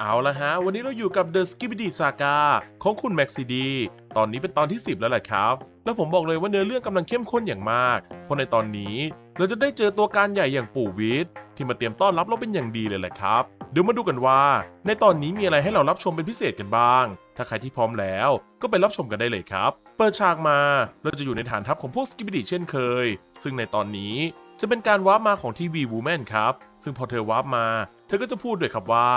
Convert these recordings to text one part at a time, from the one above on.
เอาละฮะ วันนี้เราอยู่กับ The Skibidi Saga ของคุณแม็กซิดี ตอนนี้เป็นตอนที่ 10 แล้วแหละครับ แล้วผมบอกเลยว่าเนื้อเรื่องกำลังเข้มข้นอย่างมาก เพราะในตอนนี้ เราจะได้เจอตัวการใหญ่อย่างปู่วิทย์ที่มาเตรียมต้อนรับเราเป็นอย่างดีเลยแหละครับ เดี๋ยวมาดูกันว่า ในตอนนี้มีอะไรให้เรารับชมเป็นพิเศษกันบ้าง ถ้าใครที่พร้อมแล้ว ก็ไปรับชมกันได้เลยครับ เปิดฉากมา เราจะอยู่ในฐานทัพของพวกสกิบดิเช่นเคย ซึ่งในตอนนี้จะเป็นการวาร์ปมาของทีวีวูแมนครับ ซึ่งพอเธอวาร์ปมา เธอก็จะพูดด้วยครับว่า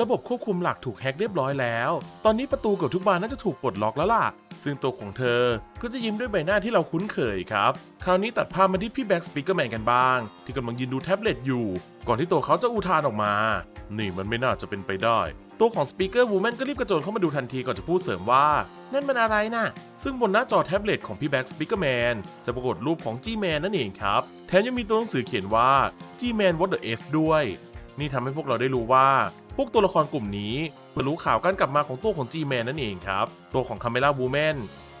ระบบควบคุมหลักถูกแฮ็กเรียบร้อยแล้ว ตอนนี้ประตูเกือบทุกบานน่าจะถูกปลดล็อกแล้วล่ะ ซึ่งตัวของเธอก็จะยิ้มด้วยใบหน้าที่เราคุ้นเคยครับ คราวนี้ตัดภาพมาที่พี่แบ็กสปีกเกอร์แมนกันบ้าง ที่กำลังยืนดูแท็บเล็ตอยู่ ก่อนที่ตัวเขาจะอุทานออกมา นี่มันไม่น่าจะเป็นไปได้ตัวของสปีกเกอร์วูแมนก็รีบกระโจนเข้ามาดูทันทีก่อนจะพูดเสริมว่า นั่นมันอะไรน่ะ ซึ่งบนหน้าจอแท็บเล็ตของพี่แบ็กสปีกเกอร์แมนจะปรากฏรูปของ G-Man นั่นเองครับ แถมยังมีตัวหนังสือเขียนว่า G-Man What the F ด้วย นี่ทำให้พวกเราได้รู้ว่า พวกตัวละครกลุ่มนี้มารู้ข่าวการกลับมาของตัวของ G-Man นั่นเองครับ ตัวของ Camera Woman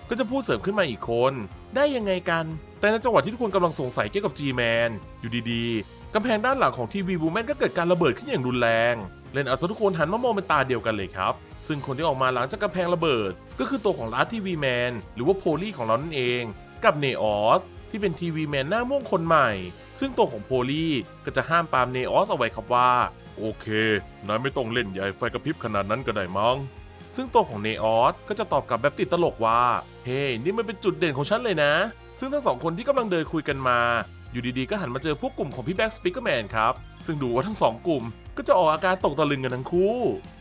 ก็จะพูดเสริมขึ้นมาอีกคน ได้ยังไงกัน แต่ในจังหวะที่ทุกคนกำลังสงสัยเกี่ยวกับ G-Man อยู่ดีๆกำแพงด้านหลังของทีวีบูแมนก็เกิดการระเบิดขึ้นอย่างรุนแรงเลนอาซทุกคนหันมามองเป็นตาเดียวกันเลยครับ ซึ่งคนที่ออกมาหลังจากกำแพงระเบิด ก็คือตัวของลาทีวีแมนหรือว่าโพลีของเรานั่นเอง กับเนออสที่เป็นทีวีแมนหน้าม่วงคนใหม่ ซึ่งตัวของโพลีก็จะห้ามปามเนออสเอาไว้ครับว่า โอเคนายไม่ต้องเล่นใหญ่ไฟกระพริบขนาดนั้นก็ได้มั้ง ซึ่งตัวของเนออสก็จะตอบกลับแบบติดตลกว่า เฮ้นี่มันเป็นจุดเด่นของฉันเลยนะ ซึ่งทั้งสองคนที่กำลังเดินคุยกันมา อยู่ดีๆ ก็หันมาเจอพวกกลุ่มของพี่แบ็กสปิกเกอร์แมนครับ ซึ่งดูว่าทั้งสองกลุ่มก็จะออกอาการตกตะลึงกันทั้งคู่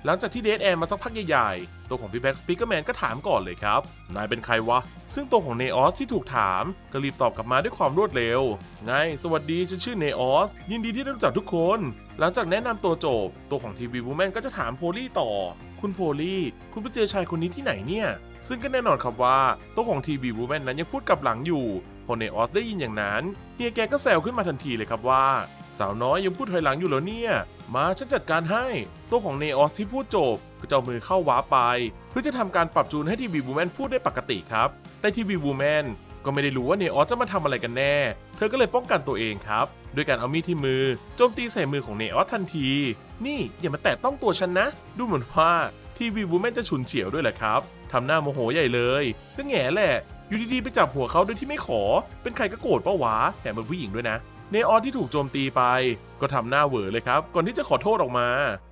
หลังจากที่เดทแอร์มาสักพักใหญ่ๆ ตัวของพี่แบ็กสปิกเกอร์แมนก็ถามก่อนเลยครับ นายเป็นใครวะ ซึ่งตัวของเนออสที่ถูกถาม ก็รีบตอบกลับมาด้วยความรวดเร็ว ไง สวัสดีฉันชื่อเนออส ยินดีที่ได้รู้จักทุกคน หลังจากแนะนำตัวจบ ตัวของทีวีวูแมนก็จะถามโพลี่ต่อ คุณโพลี่ คุณไปเจอชายคนนี้ที่ไหนเนี่ย ซึ่งก็แน่นอนครับว่าตัวของทีวีวูแมนนั้นยังพูดกลับหลังอยู่พอเนออสได้ยินอย่างนั้นเฮียแกก็แซวขึ้นมาทันทีเลยครับว่าสาวน้อยยังพูดถอยหลังอยู่เหรอเนี่ย มาฉันจัดการให้ ตัวของเนออสที่พูดจบก็จะเอามือเข้าว้าไป เพื่อจะทำการปรับจูนให้ทีวีวูแมนพูดได้ปกติครับ แต่ทีวีวูแมนก็ไม่ได้รู้ว่าเนออสจะมาทำอะไรกันแน่ เธอก็เลยป้องกันตัวเองครับด้วยการเอามีดที่มือโจมตีใส่มือของเนออสทันที นี่อย่ามาแตะต้องตัวฉันนะ ดูเหมือนว่าทีวีวูแมนจะฉุนเฉียวด้วยแหละครับทำหน้าโมโหใหญ่เลยก็แง่แหละอยู่ดีๆไปจับหัวเขาโดยที่ไม่ขอ เป็นใครก็โกรธปะวะแถมเป็นผู้หญิงด้วยนะ เนออสที่ถูกโจมตีไป ก็ทำหน้าเหวอเลยครับ ก่อนที่จะขอโทษออกมา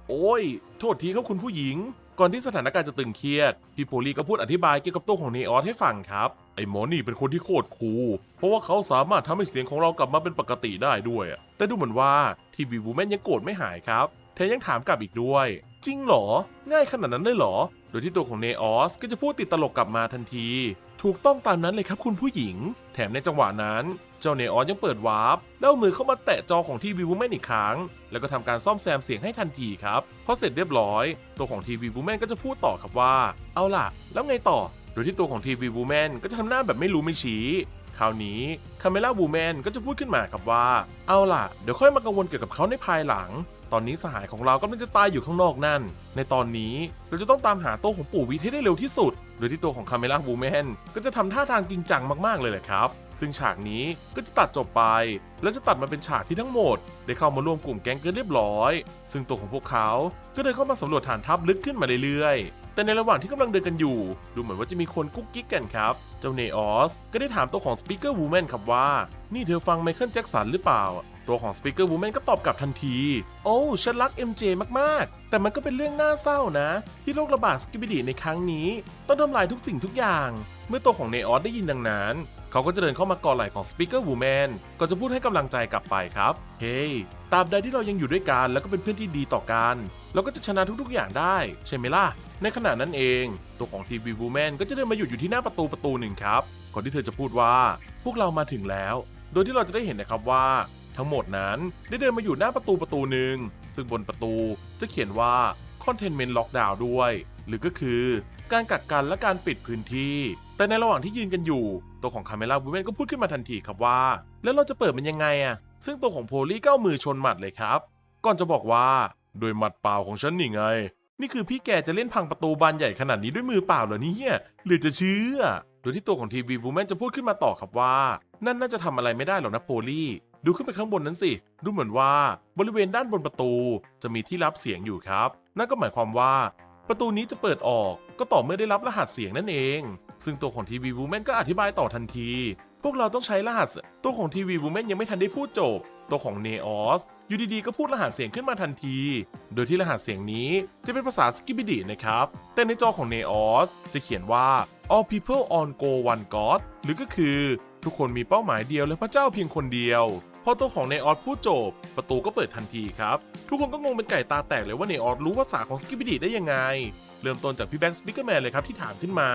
โอ้ย โทษทีครับคุณผู้หญิง ก่อนที่สถานการณ์จะตึงเครียด พี่โพลีก็พูดอธิบายเกี่ยวกับตัวของเนออสให้ฟังครับ ไอ้หมอนี่เป็นคนที่โคตรคูลเพราะว่าเขาสามารถทำให้เสียงของเรากลับมาเป็นปกติได้ด้วย แต่ดูเหมือนว่าทีวีวูแมนยังโกรธไม่หายครับแถมยังถามกลับอีกด้วย จริงเหรอ ง่ายขนาดนั้นเลยเหรอ โดยที่ตัวของเนออสก็จะพูดติดตลกกลับมาทันที ถูกต้องตามนั้นเลยครับคุณผู้หญิง แถมในจังหวะนั้น เจ้าเนออสยังเปิดวาร์ปแล้วมือเข้ามาแตะจอของทีวีวูแมนอีกครั้ง แล้วก็ทำการซ่อมแซมเสียงให้ทันทีครับ พอเสร็จเรียบร้อย ตัวของทีวีวูแมนก็จะพูดต่อครับว่า เอาล่ะ แล้วไงต่อ โดยที่ตัวของทีวีวูแมนก็จะทำหน้าแบบไม่รู้ไม่ชี้คราวนี้คาเมล่าวูแมนก็จะพูดขึ้นมาครับว่า เอาล่ะ เดี๋ยวค่อยมากังวลเกี่ยวกับเขาในภายหลัง ตอนนี้สหายของเรากำลังจะตายอยู่ข้างนอกนั่น ในตอนนี้เราจะต้องตามหาตัวของปู่วิทให้ได้เร็วที่สุดโดยที่ตัวของคาเมล่าบูแมนก็จะทำท่าทางจริงจังมากๆเลยแหละครับ ซึ่งฉากนี้ก็จะตัดจบไป แล้วจะตัดมาเป็นฉากที่ทั้งหมด ได้เข้ามาร่วมกลุ่มแก๊งกันเรียบร้อย ซึ่งตัวของพวกเขาก็เดินเข้ามาสำรวจฐานทัพลึกขึ้นมาเรื่อยๆ แต่ในระหว่างที่กำลังเดินกันอยู่ ดูเหมือนว่าจะมีคนกุ๊กกิ๊กกันครับ เจ้าเนออสก็ได้ถามตัวของสปีกเกอร์วูแมนครับว่า นี่เธอฟังไมเคิลแจ็คสันหรือเปล่า ตัวของสปีกเกอร์วูแมนก็ตอบกลับทันที โอ้ฉันรัก MJ มากๆ แต่มันก็เป็นเรื่องน่าเศร้านะ ที่โรคระบาดสกิบิดีในครั้งนี้ ต้องทำลายทุกสิ่งทุกอย่าง เมื่อตัวของเนออสได้ยินดังนั้นเขาก็จะเดินเข้ามากอดไหล่ของสปีกเกอร์วูแมนก็จะพูดให้กำลังใจกลับไปครับ เฮ้ย ตราบใดที่เรายังอยู่ด้วยกันแล้วก็เป็นเพื่อนที่ดีต่อกัน เราก็จะชนะทุกๆอย่างได้ ใช่ไหมล่ะ ในขณะนั้นเอง ตัวของทีวีวูแมนก็จะเดินมาหยุดอยู่ที่หน้าประตูประตูหนึ่งครับก่อนที่เธอจะพูดว่าพวกเรามาถึงแล้ว โดยที่เราจะได้เห็นนะครับว่า ทั้งหมดนั้นได้เดินมาอยู่หน้าประตูประตูหนึ่งซึ่งบนประตูจะเขียนว่า Containment Lockdown ด้วย หรือก็คือ การกักกันและการปิดพื้นที่ แต่ในระหว่างที่ยืนกันอยู่ ตัวของคาเมล่าวูแมนก็พูดขึ้นมาทันทีครับว่า แล้วเราจะเปิดมันยังไงอะ ซึ่งตัวของโพลี่ก็เอามือชนหมัดเลยครับ ก่อนจะบอกว่า โดยหมัดเปล่าของฉันนี่ไง นี่คือพี่แกจะเล่นพังประตูบานใหญ่ขนาดนี้ด้วยมือเปล่าเหรอเนี่ยหรือจะเชื่อ โดยที่ตัวของทีวีบูแมนจะพูดขึ้นมาต่อครับว่า นั่นน่าจะทำอะไรไม่ได้หรอกนะโพลี่ดูขึ้นไปข้างบนนั้นสิ ดูเหมือนว่าบริเวณด้านบนประตูจะมีที่รับเสียงอยู่ครับ นั่นก็หมายความว่า ประตูนี้จะเปิดออกก็ต่อเมื่อได้รับรหัสเสียงนั่นเอง ซึ่งตัวของทีวีวูแมนก็อธิบายต่อทันที พวกเราต้องใช้รหัส ตัวของทีวีวูแมนยังไม่ทันได้พูดจบ ตัวของเนออสอยู่ดีๆ ก็พูดรหัสเสียงขึ้นมาทันที โดยที่รหัสเสียงนี้จะเป็นภาษาสกิบิดีนะครับ แต่ในจอของเนออสจะเขียนว่า all people on go one god หรือก็คือทุกคนมีเป้าหมายเดียวและพระเจ้าเพียงคนเดียว พอตัวของเนออสพูดจบ ประตูก็เปิดทันทีครับ ทุกคนก็งงเป็นไก่ตาแตกเลยว่าเนออสรู้ภาษาของสกิบิดีได้ยังไง เริ่มต้นจากพี่แบ็กสปิเกอร์แมนเลยครับที่ถามขึ้นมา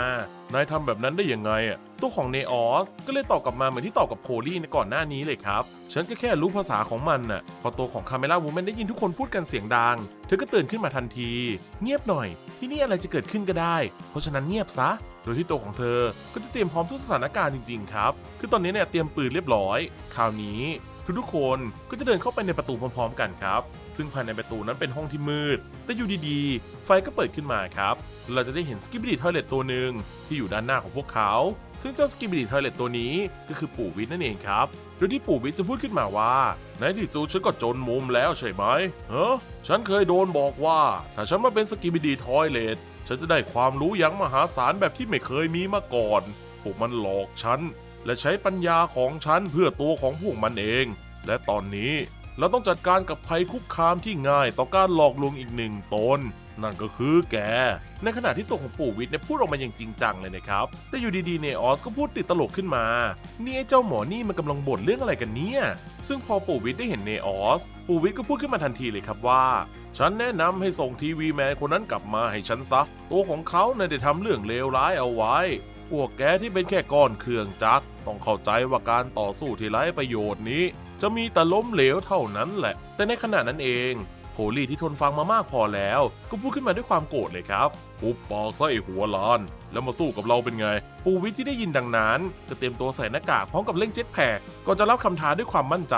นายทำแบบนั้นได้ยังไงอะตัวของเนออสก็เลยตอบกลับมาเหมือนที่ตอบกับโพลี่ในก่อนหน้านี้เลยครับ ฉันก็แค่รู้ภาษาของมันน่ะ พอตัวของคาเมล่าวูแมนได้ยินทุกคนพูดกันเสียงดัง เธอก็ตื่นขึ้นมาทันที เงียบหน่อย ที่นี่อะไรจะเกิดขึ้นก็ได้ เพราะฉะนั้นเงียบซะ โดยที่ตัวของเธอก็จะเตรียมพร้อมทุกสถานการณ์จริงๆครับ คือตอนนี้เนี่ยเตรียมปืนเรียบร้อย คราวนี้ ทุกๆคนก็จะเดินเข้าไปในประตูพร้อมๆ กันครับ ซึ่งภายในประตูนั้นเป็นห้องที่มืด แต่อยู่ดีๆ ไฟก็เปิดขึ้นมาครับ เราจะได้เห็นสกิบ d ิ t ทอยเลตตัวหนึ่งที่อยู่ด้านหน้าของพวกเขา ซึ่งเจ้าสกิบ d ิ t ทอยเลตตัวนี้ก็คือปู่วิทนั่นเองครับ โดยที่ปู่วิทจะพูดขึ้นมาว่า ในที่สุดฉันก็จนมุมแล้วใช่ไหมเออฉันเคยโดนบอกว่า ถ้าฉันมาเป็นสกิบ d ิ t ทอยเลตฉันจะได้ความรู้อย่างมหาศาลแบบที่ไม่เคยมีมาก่อนพวกมันหลอกฉัน และใช้ปัญญาของฉันเพื่อตัวของพวกมันเอง และตอนนี้เราต้องจัดการกับภัยคุกคามที่ง่ายต่อการหลอกลวงอีกหนึ่งตน นั่นก็คือแก ในขณะที่ตัวของปู่วิทย์เนี่ยพูดออกมาอย่างจริงจังเลยนะครับ แต่อยู่ดีๆเนออสก็พูดติดตลกขึ้นมา นี่ไอ้เจ้าหมอนี่มันกำลังบ่นเรื่องอะไรกันเนี่ย ซึ่งพอปู่วิทย์ได้เห็นเนออส ปู่วิทย์ก็พูดขึ้นมาทันทีเลยครับว่า ฉันแนะนำให้ส่งทีวีแมนคนนั้นกลับมาให้ฉันซะ ตัวของเขาเนี่ยได้ทำเรื่องเลวร้ายเอาไว้ พวกแกที่เป็นแค่ก้อนเครื่องจักรต้องเข้าใจว่าการต่อสู้ที่ไร้ประโยชน์นี้ จะมีแต่ล้มเหลวเท่านั้นแหละ แต่ในขณะนั้นเองโพลีที่ทนฟังมามากพอแล้ว ก็พูดขึ้นมาด้วยความโกรธเลยครับปุบปากซะไอหัวล้าน แล้วมาสู้กับเราเป็นไง ปูวิทที่ได้ยินดังนั้นก็เตรียมตัวใส่หน้ากากพร้อมกับเล่งเจ็ตแพคก่อนจะรับคำท้าด้วยความมั่นใจ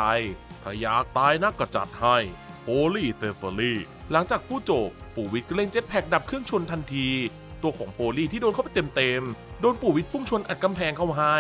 ถ้าอยากตายนักก็จัดให้โพลีเตฟอรี่หลังจากพูดจบปูวิทก็เล่งเจ็ตแพคดับเครื่องชนทันที ตัวของโพลีที่โดนเข้าไปเต็มๆ โดนปู่วิทย์พุ่งชนอัดกำแพงเข้าให้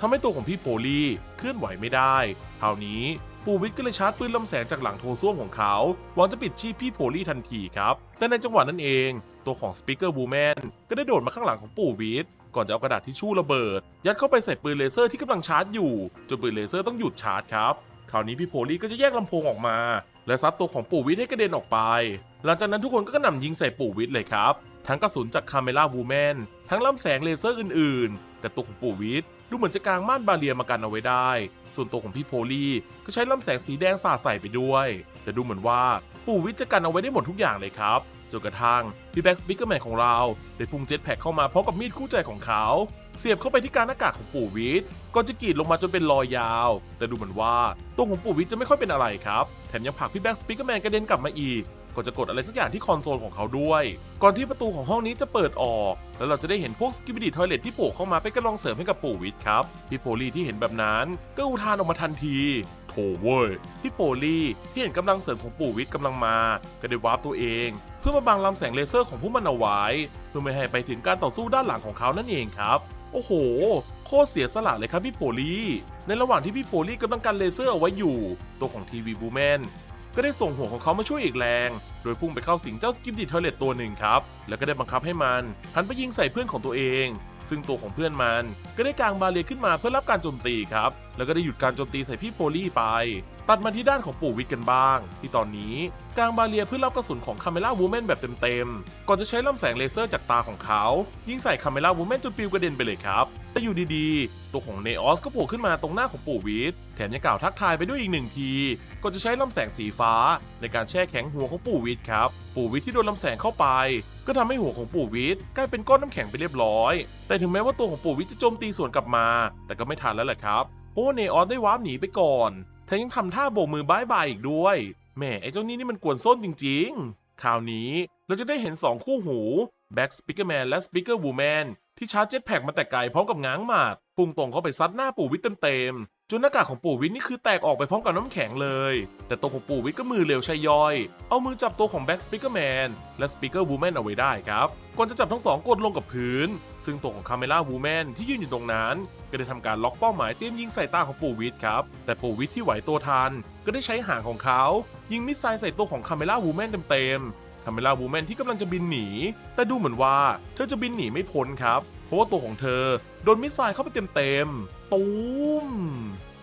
ทำให้ตัวของพี่โพลีเคลื่อนไหวไม่ได้คราวนี้ปู่วิทย์ก็เลยชาร์จปืนลำแสงจากหลังโถส้วมของเขาหวังจะปิดชีพพี่โพลีทันทีครับ แต่ในจังหวะนั้นเอง ตัวของสปีกเกอร์บูแมนก็ได้โดดมาข้างหลังของปู่วิทย์ก่อนจะเอากระดาษทิชชู่ระเบิด ยัดเข้าไปใส่ปืนเลเซอร์ที่กำลังชาร์จอยู่จนปืนเลเซอร์ต้องหยุดชาร์จครับคราวนี้พี่โพลีก็จะแยกลำโพงออกมา และซัดตัวของปู่วิทย์ให้กระเด็นออกไป หลังจากนั้นทุกคนก็กระหน่ำยิงใส่ปู่วิทย์เลยครับ ทั้งกระสุนจากคาเมล่าวูแมนทั้งลำแสงเลเซอร์อื่นๆ แต่ตัวของปู่วิทย์ดูเหมือนจะกางม่านบาเรียมากันเอาไว้ได้ ส่วนตัวของพี่โพลีก็ใช้ลำแสงสีแดงสาดใส่ไปด้วย แต่ดูเหมือนว่าปู่วิทย์จะกันเอาไว้ได้หมดทุกอย่างเลยครับจนกระทั่งพี่แบ็กสปิกเกอร์แมนของเราได้พุ่งเจ็ตแพ็คเข้ามาพร้อมกับมีดคู่ใจของเขา เสียบเข้าไปที่การหน้ากากของปู่วิทย์ก่อนจะกรีดลงมาจนเป็นรอยยาว แต่ดูเหมือนว่าตัวของปู่วิทย์จะไม่ค่อยเป็นอะไรครับ แถมยังผลักพี่แบ็กสปิกเกอร์แมนกระเด็นกลับมาอีก ก่อนจะกดอะไรสักอย่างที่คอนโซลของเขาด้วย ก่อนที่ประตูของห้องนี้จะเปิดออก แล้วเราจะได้เห็นพวกสกิบิดีทอยเลทที่โผล่เข้ามาเป็นกระรองเสริมให้กับปู่วิทย์ครับ พี่โพลีที่เห็นแบบนั้นก็อุทานออกมาทันทีโถเว้ยพี่โพลีที่เห็นกำลังเสริมของปู่วิทย์กำลังมา ก็ได้วาร์ปตัวเอง เพื่อมาบังลำแสงเลเซอร์ของพวกมันเอาไว้เพื่อไม่ให้ไปถึงการต่อสู้ด้านหลังของเขานั่นเองครับโอ้โห โคตรเสียสละเลยครับพี่โพลีในระหว่างที่พี่โพลีกำลังกันเลเซอร์เอาไว้อยู่ ตัวของทีวีบูแมน ก็ได้ส่งหัวของเขามาช่วยอีกแรง โดยพุ่งไปเข้าสิงเจ้าสกิปดิทอยเลตตัวหนึ่งครับ แล้วก็ได้บังคับให้มันหันไปยิงใส่เพื่อนของตัวเอง ซึ่งตัวของเพื่อนมันก็ได้กางบาเรียขึ้นมาเพื่อรับการโจมตีครับ แล้วก็ได้หยุดการโจมตีใส่พี่โพลี่ไป ตัดมาที่ด้านของปู่วิทย์กันบ้าง ที่ตอนนี้กางบาเรียเพื่อรับกระสุนของคาเมล่าวูแมนแบบเต็มๆ ก่อนจะใช้ลำแสงเลเซอร์จากตาของเขา ยิงใส่คาเมล่าวูแมนจนปิวกระเด็นไปเลยครับ แต่อยู่ดีๆ ตัวของเนออสก็โผล่ขึ้นมาตรงหน้าของปู่วิทย์แถมยังกล่าวทักทายไปด้วยอีกหนึ่งที ก่อนจะใช้ลำแสงสีฟ้า ในการแช่แข็งหัวของปู่วิทย์ครับ ปู่วิทย์ที่โดนลำแสงเข้าไป ก็ทำให้หัวของปู่วิทย์กลายเป็นก้อนน้ำแข็งไปเรียบร้อย แต่ถึงแม้ว่าตัวของปู่วิทย์จะโจมตีสวนกลับมา แต่ก็ไม่ทันแล้วแหละครับ เพราะว่าเนออสได้วาร์ปหนีไปก่อนแถมยังทำท่าโบกมือบายบายอีกด้วยแหมไอ้เจ้านี่นี่มันกวนส้นจริงๆ คราวนี้เราจะได้เห็น 2 คู่หูแบ็กสปิเกอร์แมนและสปิเกอร์วูแมนที่ชาร์จเจ็ตแพ็กมาแต่ไกลพร้อมกับง้างหมัดพุ่งตรงเข้าไปซัดหน้าปู่วิทเต็มๆจนหน้ากากของปู่วิทนี่คือแตกออกไปพร้อมกับน้ำแข็งเลย แต่ตัวของปู่วิทก็มือเร็วใช่ย่อย เอามือจับตัวของแบ็กสปิเกอร์แมนและสปิเกอร์วูแมนเอาไว้ได้ครับก่อนจะจับทั้งสองกดลงกับพื้น ซึ่งตัวของคาเมล่าวูแมนที่ยืนอยู่ตรงนั้น ก็ได้ทำการล็อกเป้าหมายเตรียมยิงใส่ตาของปู่วิทครับ แต่ปู่วิทที่ไหวตัวทัน ก็ได้ใช้หางของเขา ยิงมิสไซล์ใส่ตัวของคาเมล่าวูแมนเต็มๆคาเมล่าวูแมนที่กำลังจะบินหนี แต่ดูเหมือนว่าเธอจะบินหนีไม่พ้นครับ เพราะว่าตัวของเธอโดนมิสไซล์เข้าไปเต็มๆตูม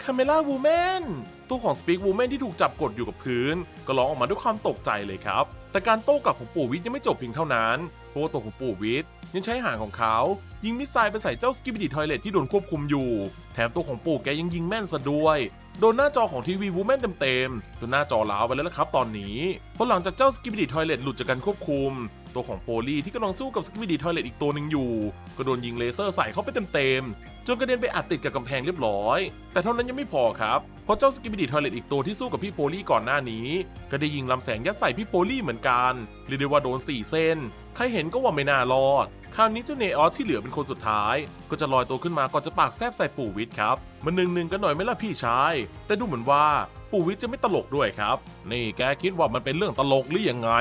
คาเมล่าวูแมนตัวของสปีกวูแมนที่ถูกจับกดอยู่กับพื้น ก็ร้องออกมาด้วยความตกใจเลยครับ แต่การโต้กลับของปู่วิทยังไม่จบเพียงเท่านั้น เพราะว่าตัวของปู่วิทย์ยังใช้หางของเขา ยิงมิสไซล์ไปใส่เจ้าสกิบิดิทอยเลตที่โดนควบคุมอยู่ แถมตัวของปู่แกยังยิงแม่นซะด้วย โดนหน้าจอของทีวีวูแมนเต็มๆจนหน้าจอล้าวไปแล้วละครับตอนนี้เพราะหลังจากเจ้าสกิบิดิทอยเลตหลุดจากการควบคุม ตัวของโพลีที่กำลังสู้กับสกิบิดิทอยเลตอีกตัวหนึ่งอยู่ ก็โดนยิงเลเซอร์ใส่เข้าไปเต็มๆ จนกระเด็นไปอัดติดกับกำแพงเรียบร้อย แต่เท่านั้นยังไม่พอครับ เพราะเจ้าสกิบิดิทอยเลตอีกตัวที่สู้กับพี่โพลีก่อนหน้านี้ ก็ได้ยิงลำแสงยัดใส่พี่โพลีเหมือนกันเรียกได้ว่าโดน4เส้น ใครเห็นก็ว่าไม่น่ารอดคราวนี้เจ้าเนออสที่เหลือเป็นคนสุดท้าย ก็จะลอยตัวขึ้นมาก่อนจะปากแซบใส่ปู่วิทย์ครับมันหนึ่งหนึ่งๆกันหน่อยไหมล่ะพี่ชาย แต่ดูเหมือนว่า ปู่วิทย์จะไม่ตลกด้วยครับ นี่แกคิดว่ามันเป็นเรื่องตลกหรือยังไง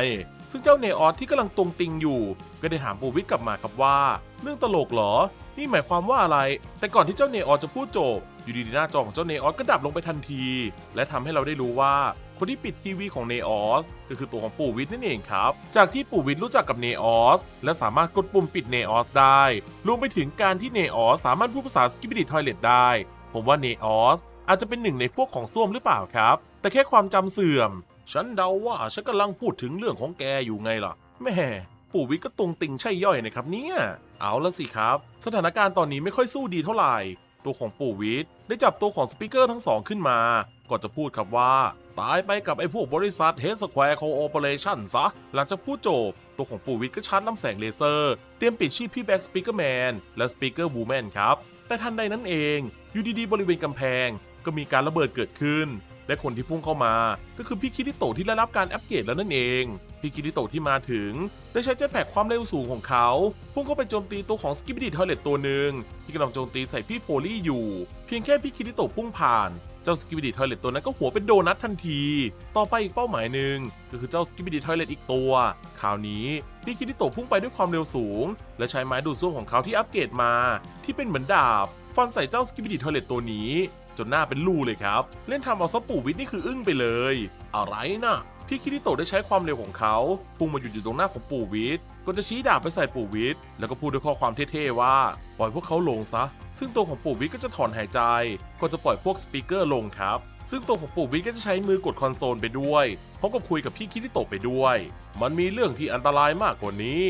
ซึ่งเจ้าเนออสที่กำลังตรงติงอยู่ ก็ได้ถามปู่วิทย์กลับมาครับว่า เรื่องตลกเหรอ นี่หมายความว่าอะไร แต่ก่อนที่เจ้าเนออสจะพูดจบ อยู่ดีๆหน้าจอของเจ้าเนออสก็ดับลงไปทันที และทำให้เราได้รู้ว่าคนที่ปิดทีวีของเนออสก็คือตัวของปู่วิทย์นั่นเองครับ จากที่ปู่วิทย์รู้จักกับเนออสและสามารถกดปุ่มปิดเนออสได้รวมไปถึงการที่เนออสสามารถพูดภาษาสกิป i ดิทอยเลตได้ ผมว่าเนออส อาจจะเป็นหนึ่งในพวกของส้วมหรือเปล่าครับ แต่แค่ความจำเสื่อม ฉันเดาว่าฉันกำลังพูดถึงเรื่องของแกอยู่ไงล่ะแม่ปู่วิทย์ก็ตรงติงใช่ย่อยนะครับเนี่ย เอาละสิครับ สถานการณ์ตอนนี้ไม่ค่อยสู้ดีเท่าไหร่ ตัวของปู่วิทย์ได้จับตัวของสปีกเกอร์ทั้งสองขึ้นมา ก่อนจะพูดครับว่า ตายไปกับไอ้พวกบริษัท Head Square Cooperation ซะ หลังจากพูดจบ ตัวของปู่วิทย์ก็ชาร์จน้ำแสงเลเซอร์ เตรียมปิดชีพพี่แบ็กสปีกเกอร์แมนและสปีกเกอร์บูแมนครับ แต่ทันใดนั้นเอง อยู่ดีๆบริเวณกำแพง ก็มีการระเบิดเกิดขึ้น และคนที่พุ่งเข้ามา ก็คือพี่คิริโตที่ได้รับการอัปเกรดแล้วนั่นเอง พี่คิริโตที่มาถึง ได้ใช้เจ็ตแพ็กความเร็วสูงของเขา พุ่งเข้าไปโจมตีตัวของสกิป i ดิทอยเลตตัวหนึ่งที่กำลังโจมตีใส่พี่โพลี่อยู่ เพียงแค่พี่คิริโตพุ่งผ่านเจ้าสกิป i ดิทอยเลตตัวนั้นก็หัวเป็นโดนัททันที ต่อไปอีกเป้าหมายหนึ่งก็คือเจ้าสกิป i ดิทอยเลตอีกตัว คราวนี้พี่คิริโตพุ่งไปด้วยความเร็วสูง และใช้ไม้ดูดซ่วมของเขาที่อัปเกรดมา ที่เป็นเหมือนดาบ ฟันใส่เจ้าสกิปดิทอยเลตตัวนี้จนหน้าเป็นรูเลยครับ เล่นทำเอาซปู่วิทนี่คืออึ้งไปเลย อะไรนะพี่คิริโตะได้ใช้ความเร็วของเขาพุ่งมาหยุดอยู่ตรงหน้าของปู่วิทย์ก็จะชี้ดาบไปใส่ปู่วิทย์แล้วก็พูดด้วยข้อความเท่ๆว่า ปล่อยพวกเขาลงซะ ซึ่งตัวของปู่วิทย์ก็จะถอนหายใจ ก็จะปล่อยพวกสปีกเกอร์ลงครับ ซึ่งตัวของปู่วิทย์ก็จะใช้มือกดคอนโซลไปด้วยพร้อมกับคุยกับพี่คิริโตะไปด้วย มันมีเรื่องที่อันตรายมากกว่านี้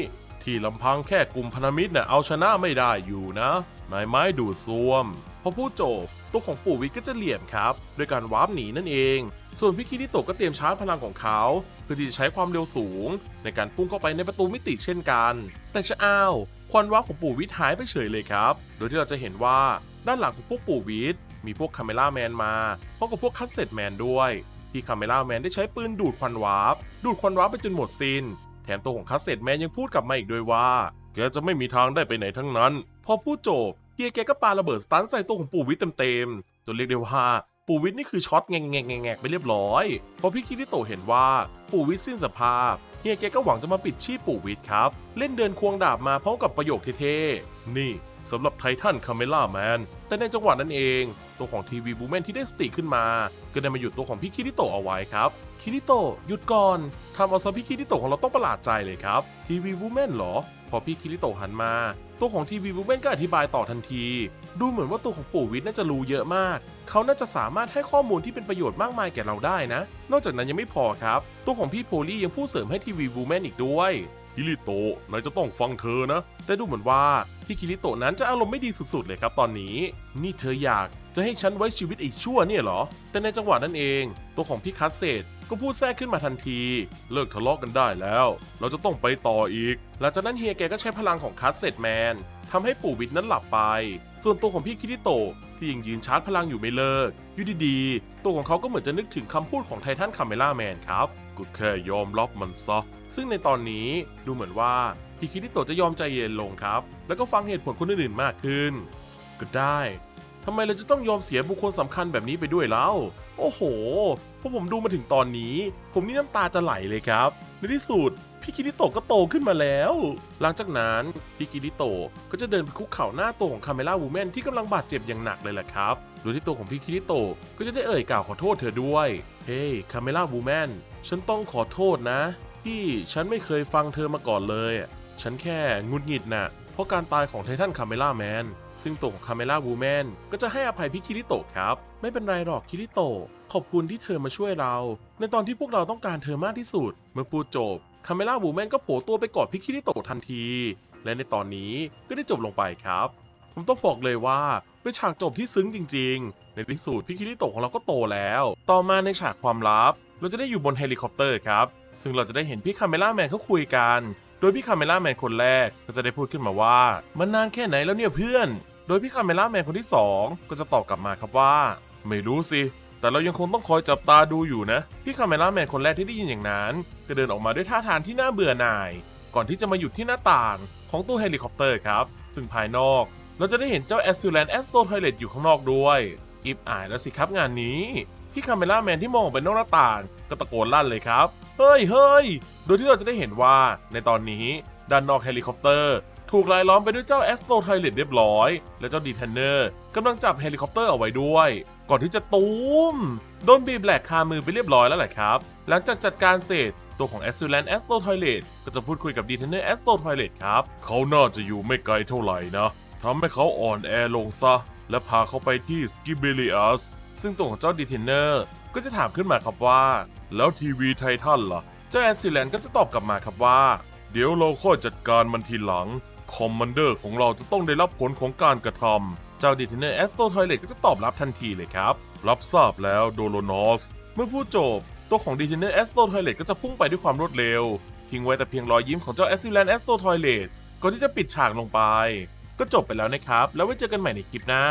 ที่ลำพังแค่กลุ่มพันธมิตรน่ะเอาชนะไม่ได้อยู่นะนายไม้ดูดซ่วม พอพูดจบ ตัวของปู่วิทก็จะเหลี่ยมครับโดยการวาร์ปหนีนั่นเอง ส่วนพี่คิริโตะก็เตรียมชาร์จพลังของเขาเพื่อที่จะใช้ความเร็วสูง ในการพุ่งเข้าไปในประตูมิติเช่นกัน แต่ชะอ้าวควันวาร์ปของปู่วิทหายไปเฉยเลยครับ โดยที่เราจะเห็นว่าด้านหลังของพวกปู่วิทมีพวกคาเมล่าแมนมาพร้อมกับพวกคัสเซ็ตแมนด้วยที่คาเมล่าแมนได้ใช้ปืนดูดควันวาร์ปดูดควันวาร์ปไปจนหมดสิ้น แถมตัวของคัสเซ็ตแมนยังพูดกลับมาอีกด้วยว่าแกจะไม่มีทางได้ไปไหนทั้งนั้น พอพูดจบ ฮียแกก็ปาระเบิดสตันใส่ตัวของปู่วิทย์เต็มๆจนเรียกได้ว่าปู่วิทย์นี่คือช็อตแงงแงงแงกไปเรียบร้อยพอพี่คิริโตเห็นว่าปู่วิทย์สิ้นสภาพเฮียแกก็หวังจะมาปิดชีพปู่วิทย์ครับ เล่นเดินควงดาบมาพร้อมกับประโยคเท่ๆนี่สำหรับไททันคาเมล่าแมนแต่ในจังหวะนั้นเอง ตัวของทีวีบูแมนที่ได้สติขึ้นมา ก็ได้มาหยุดตัวของพี่คิริโตเอาไว้ครับ คิริโตหยุดก่อนทำเอาซะพี่คิริโตของเราต้องประหลาดใจเลยครับทีวีบูแมนเหรอ พอพี่คิริโตหันมา ตัวของทีวีบูแมนก็อธิบายต่อทันที ดูเหมือนว่าตัวของปู่วิทย์น่าจะรู้เยอะมาก เขาน่าจะสามารถให้ข้อมูลที่เป็นประโยชน์มากมายแก่เราได้นะ นอกจากนั้นยังไม่พอครับ ตัวของพี่โพลี่ยังพูดเสริมให้ทีวีบูแมนอีกด้วยคิริโตะนายจะต้องฟังเธอนะ แต่ดูเหมือนว่าพี่คิริโตะนั้นจะอารมณ์ไม่ดีสุดๆเลยครับตอนนี้ นี่เธออยากจะให้ฉันไว้ชีวิตไอ้ชั่วเนี่ยเหรอ แต่ในจังหวะนั้นเอง ตัวของพี่คัสเซต ก็พูดแทรกขึ้นมาทันที เลิกทะเลาะกันได้แล้ว เราจะต้องไปต่ออีก หลังจากนั้นเฮียแกก็ใช้พลังของคัสเซตแมนทำให้ปู่วิทนั้นหลับไป ส่วนตัวของพี่คิริโตะที่ยังยืนชาร์จพลังอยู่ไม่เลิกอยู่ดีๆ ตัวของเขาก็เหมือนจะนึกถึงคำพูดของไททันคาเมล่าแมนครับก็แค่ยอมรับมันซะ ซึ่งในตอนนี้ดูเหมือนว่าพี่คิริโตะจะยอมใจเย็นลงครับ แล้วก็ฟังเหตุผลคนอื่นๆมากขึ้น ก็ได้ทำไมเราจะต้องยอมเสียบุคคลสำคัญแบบนี้ไปด้วยเล่า โอ้โหพอผมดูมาถึงตอนนี้ ผมนี่น้ำตาจะไหลเลยครับ ในที่สุดพี่คิริโตะก็โตขึ้นมาแล้ว หลังจากนั้นพี่คิริโตะก็จะเดินไปคุกเข่าหน้าตัวของคาเมล่าวูแมนที่กำลังบาดเจ็บอย่างหนักเลยแหละครับ โดยที่ตัวของพี่คิริโตะก็จะได้เอ่ยกล่าวขอโทษเธอด้วย เฮ้ยคาเมล่าวูแมนฉันต้องขอโทษนะ ที่ฉันไม่เคยฟังเธอมาก่อนเลย ฉันแค่งุดหงิดน่ะเพราะการตายของไททันคาเมล่าแมน ซึ่งตัวของคาเมล่าวูแมนก็จะให้อภัยพี่คิริโตะครับ ไม่เป็นไรหรอกคิริโตะขอบคุณที่เธอมาช่วยเรา ในตอนที่พวกเราต้องการเธอมากที่สุด เมื่อพูดจบคาเมล่าวูแมนก็โผล่ตัวไปกอดพี่คิริโตะทันที และในตอนนี้ก็ได้จบลงไปครับ ผมต้องบอกเลยว่าเป็นฉากจบที่ซึ้งจริง ๆ ในที่สุดพี่คิริโตะของเราก็โตแล้ว ต่อมาในฉากความลับ เราจะได้อยู่บนเฮลิคอปเตอร์ครับ ซึ่งเราจะได้เห็นพี่คาเมล่าแมนเขาคุยกัน โดยพี่คาเมล่าแมนคนแรกก็จะได้พูดขึ้นมาว่า มันนานแค่ไหนแล้วเนี่ยเพื่อน โดยพี่คาเมล่าแมนคนที่สองก็จะตอบกลับมาครับว่า ไม่รู้สิ แต่เรายังคงต้องคอยจับตาดูอยู่นะ พี่คาเมล่าแมนคนแรกที่ได้ยินอย่างนั้น ก็เดินออกมาด้วยท่าทางที่น่าเบื่อหน่าย ก่อนที่จะมาหยุดที่หน้าต่างของตู้เฮลิคอปเตอร์ครับ ซึ่งภายนอก เราจะได้เห็นเจ้าแอสตูแลนแอสโตไทเลตอยู่ข้างนอกด้วยอิบอายแล้วสิครับงานนี้ พี่คาเมล่าแมนที่มองออกไปนอกหน้าต่าง ก็ตะโกนลั่นเลยครับ เฮ้ยเฮ้ยโดยที่เราจะได้เห็นว่าในตอนนี้ด้านนอกเฮลิคอปเตอร์ ถูกรายล้อมไปด้วยเจ้าแอสโตไทเลตเรียบร้อย และเจ้าดีเทนเนอร์กำลังจับเฮลิคอปเตอร์เอาไว้ด้วย ก่อนที่จะตูมโดนบีบแหลกคามือไปเรียบร้อยแล้วแหละครับ หลังจากจัดการเสร็จตัวของ a s อ u l a n a s t o t o i l e t ก็จะพูดคุยกับ d e t a i n e r a s t o t o i l e t ครับเขาน่าจะอยู่ไม่ไกลเท่าไหร่นะทำให้เขาอ่อนแอลงซะ และพาเขาไปที่ s k i b e l i u s ซึ่งตัวของเจ้า d e t a i n e r ก็จะถามขึ้นมาครับว่า แล้วทีวีไททันล่ะ เจ้า a s อ u l a n ก็จะตอบกลับมาครับว่า เดี๋ยวเราค่อยจัดการมันทีหลัง คอมมานเดอร์ของเราจะต้องได้รับผลของการกระทำเจ้าดีเทนเนอร์แอสโตไทเลตก็จะตอบรับทันทีเลยครับ รับทราบแล้วโดโลนอส เมื่อพูดจบ ตัวของดีเทนเนอร์แอสโตไทเลตก็จะพุ่งไปด้วยความรวดเร็ว ทิ้งไว้แต่เพียงรอยยิ้มของเจ้าแอสซิแลนแอสโตไทเลตก่อนที่จะปิดฉากลงไป ก็จบไปแล้วนะครับ แล้วไว้เจอกันใหม่ในคลิปหน้า